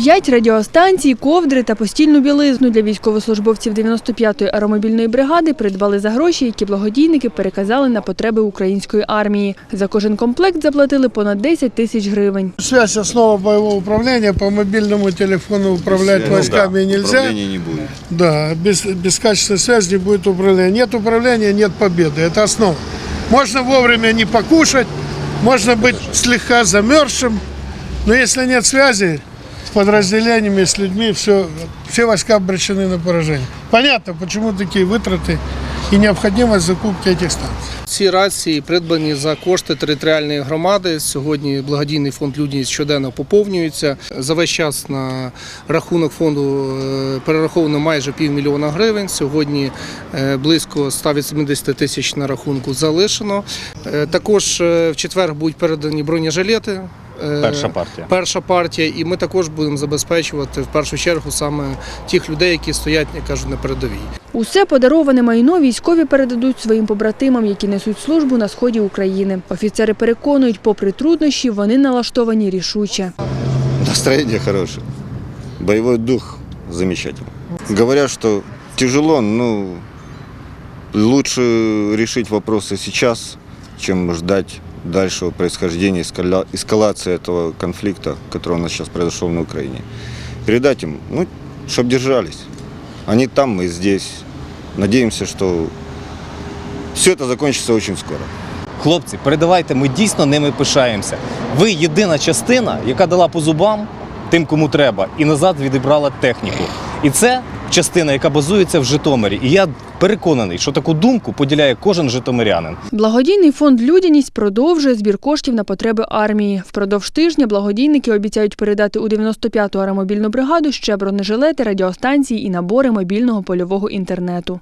П'ять радіостанцій, ковдри та постільну білизну для військовослужбовців 95-ї аеромобільної бригади придбали за гроші, які благодійники переказали на потреби української армії. За кожен комплект заплатили понад 10 тисяч гривень. Связь основа боевого управления. По мобильному телефону управлять Ну войсками да, нельзя. Управления не будет. Да, без, без качественной связи не будет управления. Нет управления, нет победы. Это основа. Можно вовремя не покушать, можно быть слегка замерзшим, но если нет связи с подразделениями, с людьми, все, все войска обречены на поражение. Понятно, почему такие вытраты и необходимость закупки этих станций. Ці рації придбані за кошти територіальної громади. Сьогодні благодійний фонд Людяність щоденно поповнюється. За весь час на рахунок фонду е, перераховано майже півмільйона гривень. Сьогодні е, близько 180 тисяч на рахунку залишено. Е, Також е, в четвер будуть передані бронежилети. е, Перша партія. Перша партія, і ми також будемо забезпечувати в першу чергу саме тих людей, які стоять, як кажуть, на передовій. Усе подароване майно військові передадуть своїм побратимам, які несуть службу на сході України. Офіцери переконують, попри труднощі, вони налаштовані рішуче. Настроение хорошее. Боевой дух замечательный. Говорят, что тяжело, но лучше решить вопросы сейчас, чем ждать дальшего происхождения, эскаля- эскалации этого конфликта, который у нас сейчас произошел на Украине. Передать им, ну, чтобы держались. Они там, мы здесь. Надеемся, что все это закончится очень скоро. Хлопці, передавайте, ми дійсно ними пишаємося. Ви єдина частина, яка дала по зубам тим, кому треба, і назад відібрала техніку. І це частина, яка базується в Житомирі. І я переконаний, що таку думку поділяє кожен житомирянин. Благодійний фонд Людяність продовжує збір коштів на потреби армії. Впродовж тижня благодійники обіцяють передати у 95-ту аеромобільну бригаду ще бронежилети, радіостанції і набори мобільного польового інтернету.